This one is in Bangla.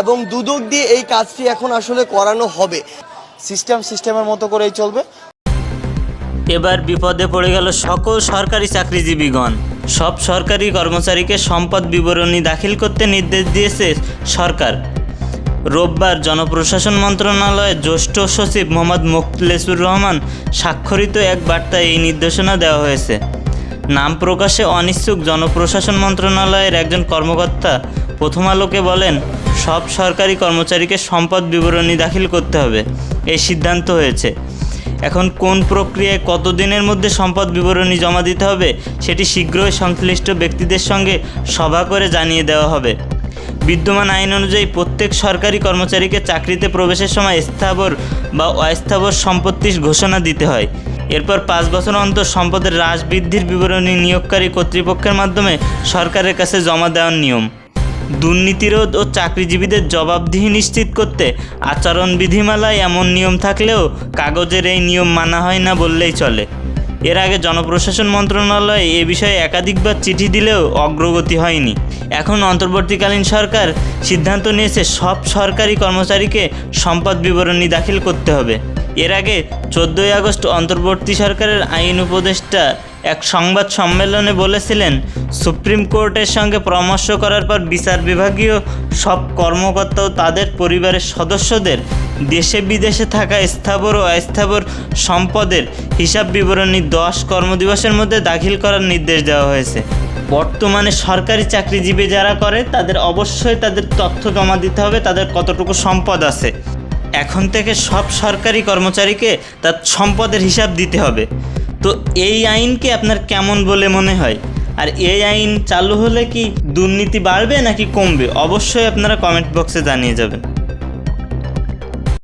এবং দুদক দিয়ে এই কাজটি এখন আসলে করানো হবে। সিস্টেম সিস্টেমের মতো করেই চলবে। এবার বিপদে পড়ে গেল সকল সরকারি চাকরিজীবীগণ। সব সরকারি কর্মচারীকে সম্পদ বিবরণী দাখিল করতে নির্দেশ দিয়েছে সরকার। রোববার জনপ্রশাসন মন্ত্রণালয়ের জ্যেষ্ঠ সচিব মোহাম্মদ মোখলেসুর রহমান স্বাক্ষরিত এক বার্তায় এই নির্দেশনা দেওয়া হয়েছে। নাম প্রকাশে অনিচ্ছুক জনপ্রশাসন মন্ত্রণালয়ের একজন কর্মকর্তা প্রথম আলোকে বলেন, সব সরকারি কর্মচারীকে সম্পদ বিবরণী দাখিল করতে হবে। এই সিদ্ধান্ত হয়েছে। এখন কোন প্রক্রিয়ায় কতদিনের মধ্যে সম্পদ বিবরণী জমা দিতে হবে, সেটি শীঘ্রই সংশ্লিষ্ট ব্যক্তিদের সঙ্গে সভা করে জানিয়ে দেওয়া হবে। বিদ্যমান আইন অনুযায়ী প্রত্যেক সরকারি কর্মচারীকে চাকরিতে প্রবেশের সময় স্থাবর বা অস্থাবর সম্পত্তির ঘোষণা দিতে হয়। এরপর পাঁচ বছর অন্তর সম্পদের হ্রাস বৃদ্ধির বিবরণী নিয়োগকারী কর্তৃপক্ষের মাধ্যমে সরকারের কাছে জমা দেওয়ার নিয়ম। দুর্নীতিরোধ ও চাকরিজীবীদের জবাবদিহি নিশ্চিত করতে আচরণ বিধিমালায় এমন নিয়ম থাকলেও কাগজের এই নিয়ম মানা হয় না বললেই চলে। এর আগে জনপ্রশাসন মন্ত্রণালয় এ বিষয়ে একাধিকবার চিঠি দিলেও অগ্রগতি হয়নি। এখন অন্তর্বর্তীকালীন সরকার সিদ্ধান্ত নিয়েছে সব সরকারি কর্মচারীকে সম্পদ বিবরণী দাখিল করতে হবে। এর আগে চোদ্দোই আগস্ট অন্তর্বর্তী সরকারের আইন উপদেষ্টা এক সংবাদ সম্মেলনে বলেছিলেন, সুপ্রিম কোর্টের সঙ্গে পরামর্শ করার পর বিচার বিভাগীয় সব কর্মকর্তা ও তাদের পরিবারের সদস্যদের দেশে বিদেশে থাকা স্থাবর ও অস্থাবর সম্পদের হিসাব বিবরণী দশ কর্মদিবসের মধ্যে দাখিল করার নির্দেশ দেওয়া হয়েছে। বর্তমানে সরকারি চাকরিজীবী যারা করে, তাদের অবশ্যই তাদের তথ্য জমা দিতে হবে, তাদের কতটুকু সম্পদ আছে। এখন থেকে সব সরকারি কর্মচারীকে তার সম্পদের হিসাব দিতে হবে। তো এই আইনকে আপনার কেমন বলে মনে হয়? আর এই আইন চালু হলে কি দুর্নীতি বাড়বে নাকি কমবে? অবশ্যই আপনারা কমেন্ট বক্সে জানিয়ে যাবেন।